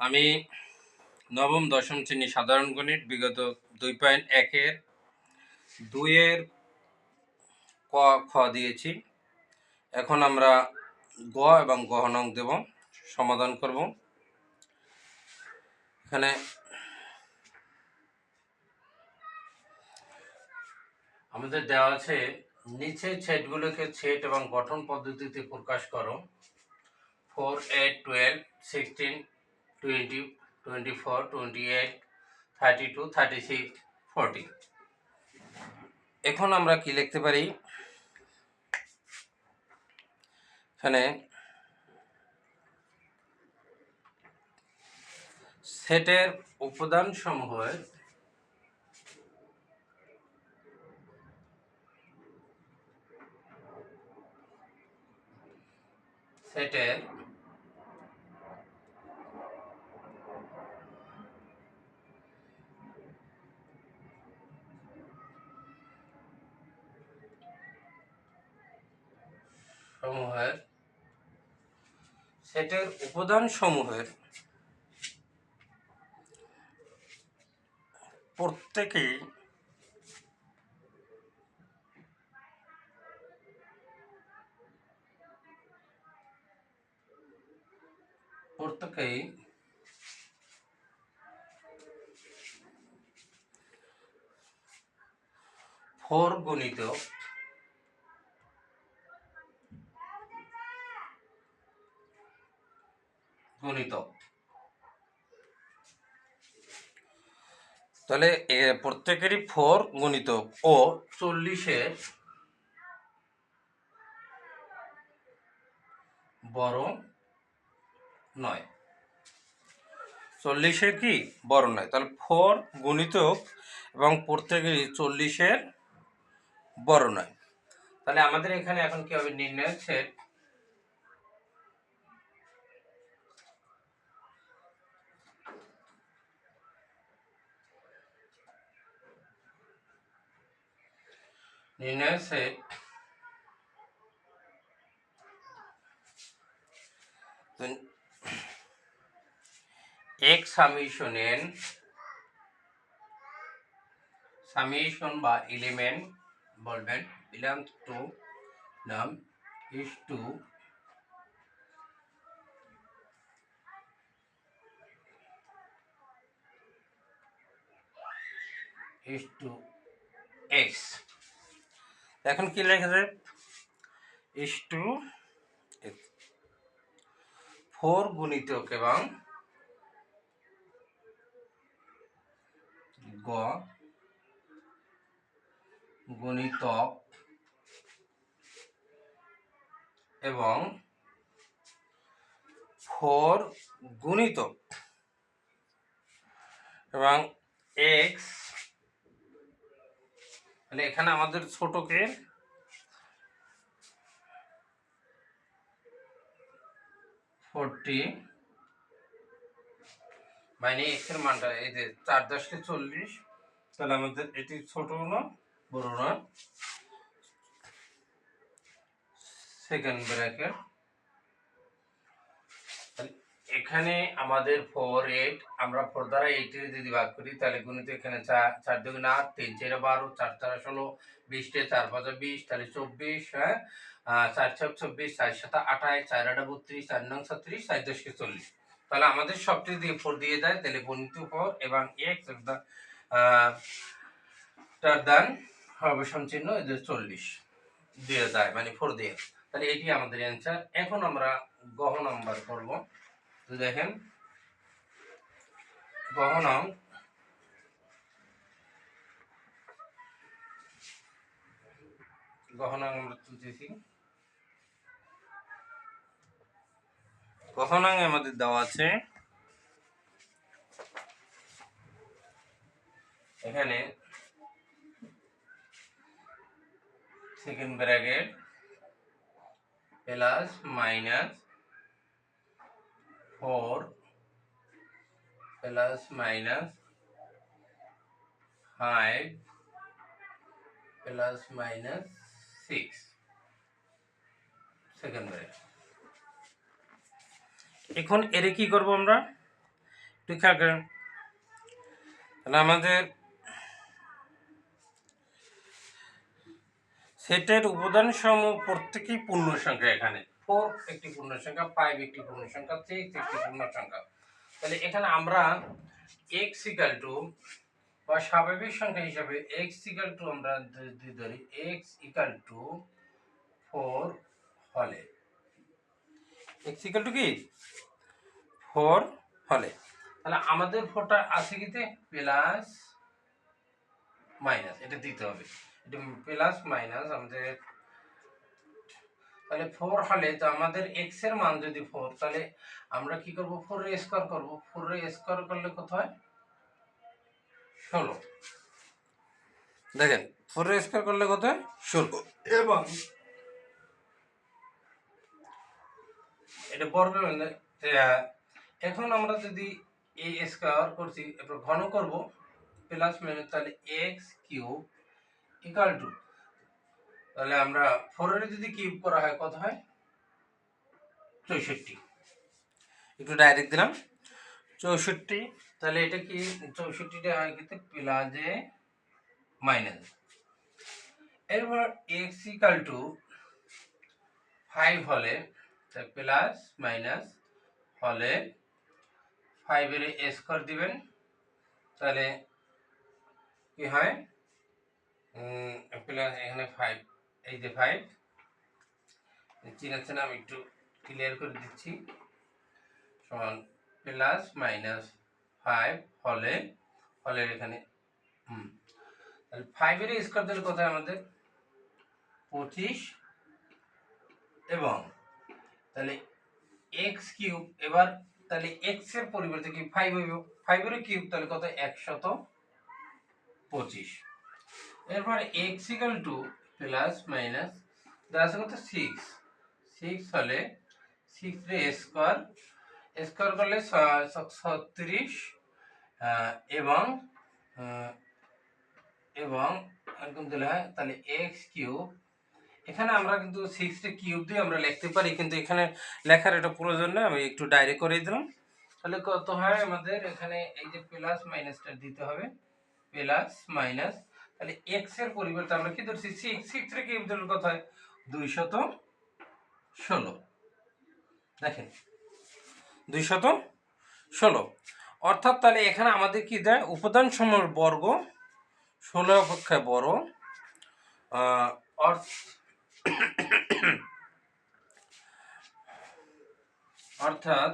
আমি নবম, দশম শ্রেণি সাধারণ গণিত, বিগত দুই পয়েন্ট একের দুইয়ের ক, খ দিয়েছি। এখন আমরা গ এবং গহনং দেব, সমাধান করব। এখানে আমাদের দেওয়া আছে নিচে ছেটগুলোকে ছেট এবং গঠন পদ্ধতিতে প্রকাশ করো। Four, eight, twelve, sixteen, twenty twenty four, twenty eight, thirty two, thirty six forty. এখন আমরা কি লিখতে পারি? এখানে সেটের উপাদান সমূহের সেটের সমূহের সেটের উপাদান সমূহের প্রত্যেকেই প্রত্যেকেই ফোর গণিত। গণিত তাহলে প্রত্যেকেরই ফোর গণিত। ও চল্লিশের বড় নয়। চল্লিশের কি? বড় নয়। তাহলে ফোর গুণিতক এবং প্রত্যেকেরই চল্লিশের বড় নয়। তাহলে আমাদের এখানে এখন কি হবে? নির্ণয় সেট নির্ণয় set x summation n summation বা এলিমেন্ট বলবেন বিলংস টু নাম is two is two x এখন কি লেখা ইস টু ফোর গুণিতক এবং গ গণিতক এবং ফোর গুণিতক এবং এক্স মানে এখানে আমাদের ছোটকে ফোরটি মানে এক্সের মানটা, এই যে চার দশকে চল্লিশ, তাহলে আমাদের এটি ছোট না, বড় না? সেকেন্ড ব্র্যাকেট এখানে আমাদের ফোর এইট আমরা ফোর দ্বারা এইটের যদি ভাগ করি, তাহলে গুণিত এখানে চার দুগুণ আট, তিন চারে বারো, চার চারা ষোলো বিশটে চার পাঁচ বিশ, তাহলে চব্বিশ হ্যাঁ? চার ছক চব্বিশ চার সাত আঠাশ, চার আটা বত্রিশ, চার নং ছত্রিশ, চার দশকে চল্লিশ। তাহলে আমাদের সবটি দিয়ে ফোর দিয়ে দেয়, তাহলে গণিত ফোর এবং এক্স দান অবসম চিহ্ন এদের চল্লিশ দিয়ে দেয় মানে ফোর দিয়ে। তাহলে এটি আমাদের অ্যান্সার এখন আমরা গহ নাম্বার করব। তো দেখেন গহনং গহনা আমরা তুলতেছি গহনাং আমাদের দেওয়া আছে। এখানে second bracket plus minus four plus minus five plus minus six second bracket এখন এর কি করব আমরা? একটু খেয়াল করেন। তাহলে আমাদের সেটের উপাদান সমূহ প্রত্যেকই পূর্ণ সংখ্যা এখানে। ফোর একটি পূর্ণ সংখ্যা ফাইভ একটি পূর্ণ সংখ্যা সিক্স একটি পূর্ণ সংখ্যা। তাহলে এখানে আমরা এক্স ইকাল টু বা স্বাভাবিক সংখ্যা হিসাবে এক্স ইকাল টু আমরা যদি ধরি এক্স ইকাল টু ফোর হলে। এক্স ইকাল টু কি? ফোর হলে। তাহলে আমাদের ফোরটা আছে কিতে? প্লাস মাইনাস এটা দিতে হবে। এটা প্লাস মাইনাস আমাদের তাহলে ফোর হলে তো আমাদের এক্সের মান যদি ফোর তাহলে আমরা কি করব? ফোর স্কোয়ার করব। ফোর স্কোয়ার করলে কত হয়? ষোলো। দেখেন ফোর স্কোয়ার করলে কত হয়? ষোলো। এবং এটা বর্গ এখন আমরা যদি এই স্কোয়ার করছি, এরপর ঘন করব প্লাস মাইনাস তাহলে এক্স কিউব ইকাল টু তাহলে আমরা ফোরের যদি কিউব করা হয়, কত হয়? চৌষট্টি। একটু ডাইরেক্ট দিলাম। চৌষট্টি, তাহলে এটা কি? চৌষট্টিটা হয় কিন্তু প্লাসে মাইনাস এরপর এক্স ইকাল টু ফাইভ হলে প্লাস মাইনাস হলে ফাইভের স্কোয়ার দিবেন, তাহলে কি হয়? প্লাস এখানে ফাইভ এই যে ফাইভ চিনাচ্ছে না, আমি একটু ক্লিয়ার করে দিচ্ছি। সমান প্লাস মাইনাস ফাইভ হলে, হলের এখানে তাহলে ফাইভের স্কোয়ার কোথায় আমাদের পঁচিশ এবং তাহলে এক্স কিউব, এবার তাহলে এক্সের পরিবর্তে কি ফাইভ হইব ফাইভের কিউব তাহলে কত? একশত পঁচিশ। এরপর x equal two plus minus আছে কত? সিক্স সিক্স হলে সিক্স স্কোয়ার স্কোয়ার করলে ছত্রিশ এবং এবং এরকম দিলে হয়? তাহলে এক্স কিউব এখানে আমরা কিন্তু সিক্সটি কিউব দিয়ে আমরা লিখতে পারি, কিন্তু এখানে লেখার এটা প্রয়োজন নেই আমি একটু ডাইরেক্ট করে দিলাম। তাহলে কত হয় আমাদের এখানে এই যে প্লাস মাইনাসটা দিতে হবে প্লাস মাইনাস তাহলে এক্সের পরিবর্তে আমরা কি ধরছি সিক্স সিক্স রে কিউব দিলে কত হয়? দুইশত ষোলো। দেখেন, দুইশত ষোলো। অর্থাৎ তাহলে এখানে আমাদের কি দেয়? উপাদান সমূহের বর্গ, ষোলো অপেক্ষায় বড় অর্থ- অর্থাৎ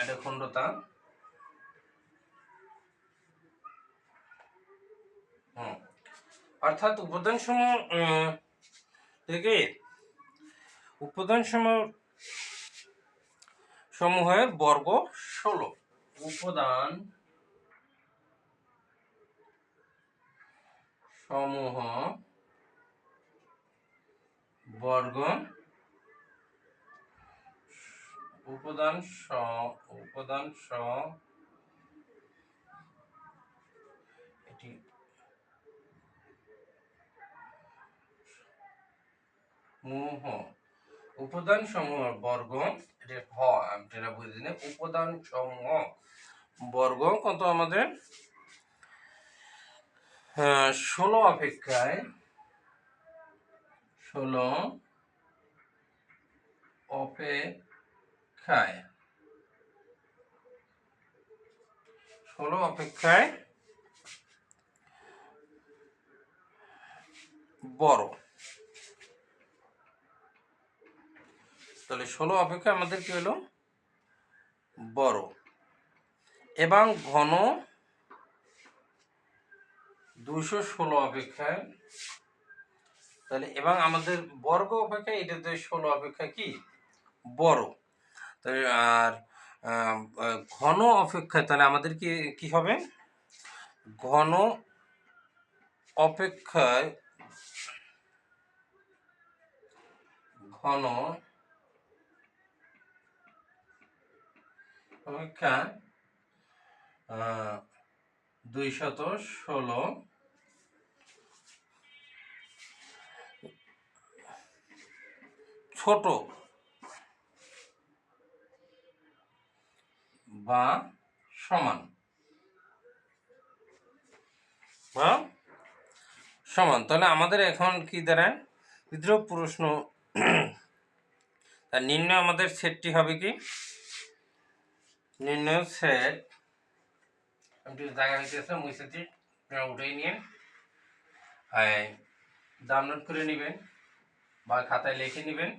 এটা খণ্ডতা। অর্থাৎ উপাদান সমূহ থেকে উপাদান সমূহ সমূহের বর্গ ষোলো। উপাদান সমূহ বর্গ উপাদান স উপাদান স। এটি সমূহ। উপাদান সমূহ বর্গ, এটা হ, আমি এটা বুঝে দিন উপাদান সমূহ বর্গ কত আমাদের? ষোলো অপেক্ষায়। ষোলো অপেক্ষায়। ষোলো অপেক্ষায় বড়। তাহলে ষোলো অপেক্ষা আমাদের কি হলো? বড়। এবং ঘন দুশো ষোলো অপেক্ষায়। তাহলে এবং আমাদের বর্গ অপেক্ষা এটাতে ষোলো অপেক্ষা কি? বড়। তাহলে আর ঘন অপেক্ষায় তাহলে আমাদের কি কি হবে? ঘন অপেক্ষায় ঘন অপেক্ষা দুই শত ষোলো ছোট বা সমান। বা সমান। তাহলে আমাদের এখন কি দাঁড়ায়? বিদ্রোহ প্রশ্ন। তার নির্ণয় আমাদের সেটটি হবে কি? নির্ণয় সেট। একটু জায়গা হইতেছে আপনারা উঠেই নিন। ডাউনলোড করে নেবেন। বা খাতায় লিখে নেবেন।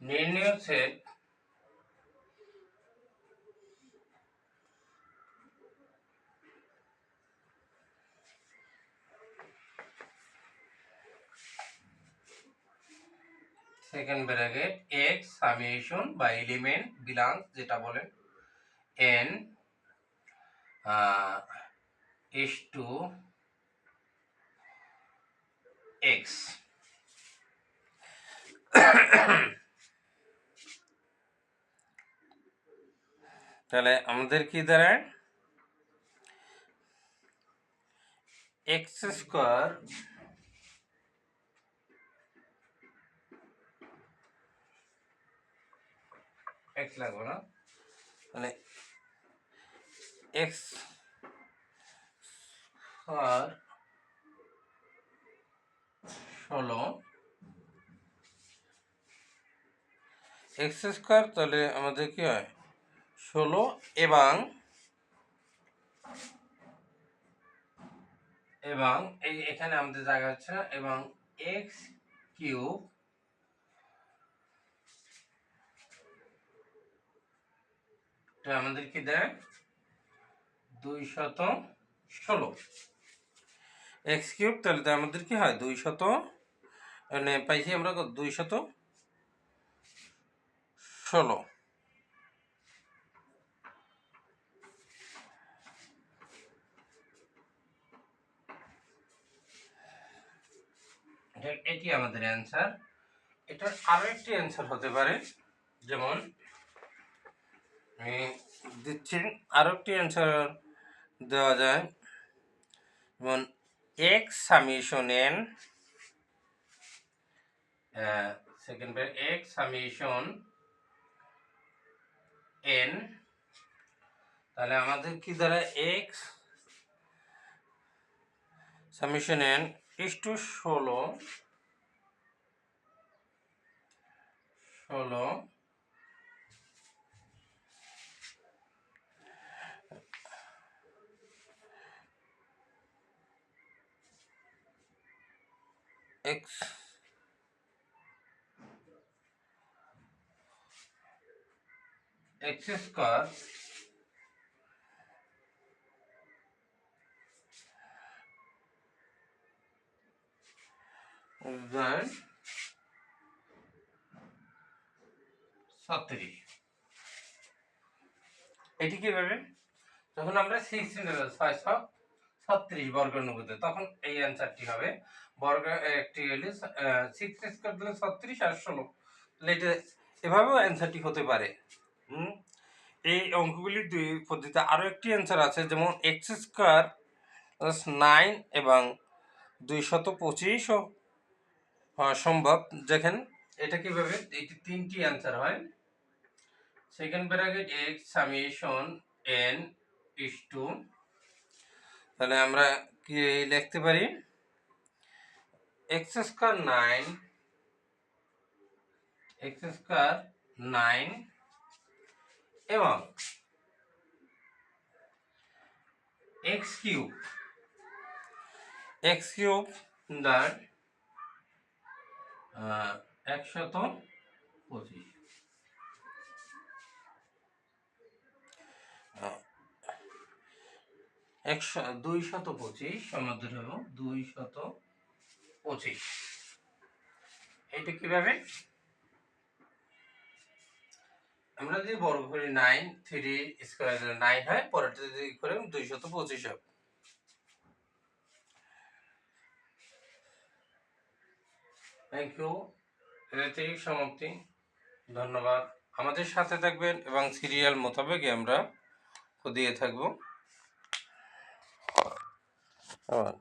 নির্ণয় set second bracket x summation বা এলিমেন্ট বিলান্স যেটা বলে এন ইস টু এক্স তাহলে আমাদের কি দাঁড়ায় এক্স স্কোয়ার এক্স লাগবে না মানে এক্স আর ষোলো এক্স স্কোয়ার তাহলে আমাদের কি হয়? ষোলো এবং এবং এই এখানে আমাদের জায়গা হচ্ছে না, এবং এক্স কিউব আমাদের কি দেয়? দুই শত ষোলো। এক্স কিউব তাহলে আমাদের কি হয়? দুই শত মানে পাইছি আমরা? দুই শত ষোলো। এটি আমাদের অ্যান্সার এটার আরও একটি অ্যান্সার হতে পারে, যেমন দিচ্ছি, আরও একটি অ্যান্সার দেওয়া যায়। যেমন x summation n second x summation n তাহলে আমাদের কি দ্বারা x summation n is two ষোলো ষোলো x square then ছত্রিশ। এটি যখন আমরা সিক্স ছয়শো ছত্রিশ বর্গানুপাতে তখন এই অ্যান্সারটি হবে। বর্গ একটি হলে স্কোয়ার দিলে ছত্রিশ আর ষোলো। এভাবেও অ্যান্সারটি হতে পারে। এই অঙ্কগুলি দুই পদ্ধতিতে আরও একটি অ্যান্সার আছে, যেমন এক্স স্কোয়ার নাইন এবং দুই শত পঁচিশও সম্ভব। যেখানে এটা কীভাবে? এটি তিনটি অ্যান্সার হয়। Second bracket x summation n is two তাহলে আমরা কি লিখতে পারি? X square nine x square nine এবং x cube x cube that একশত পঁচিশ। একশো দুই শত পঁচিশ সমাধান হলো দুই শত পঁচিশ। এটা কীভাবে? আমরা যদি বর্গ করি নাইন থ্রি স্কোয়ার নাইন হয়, পরেরটা যদি করে দুই শত পঁচিশ হবে। থ্যাংক ইউ এতেই সমাপ্তি। ধন্যবাদ। আমাদের সাথে থাকবেন এবং সিরিয়াল মোতাবেক আমরা দিয়ে থাকব। আবার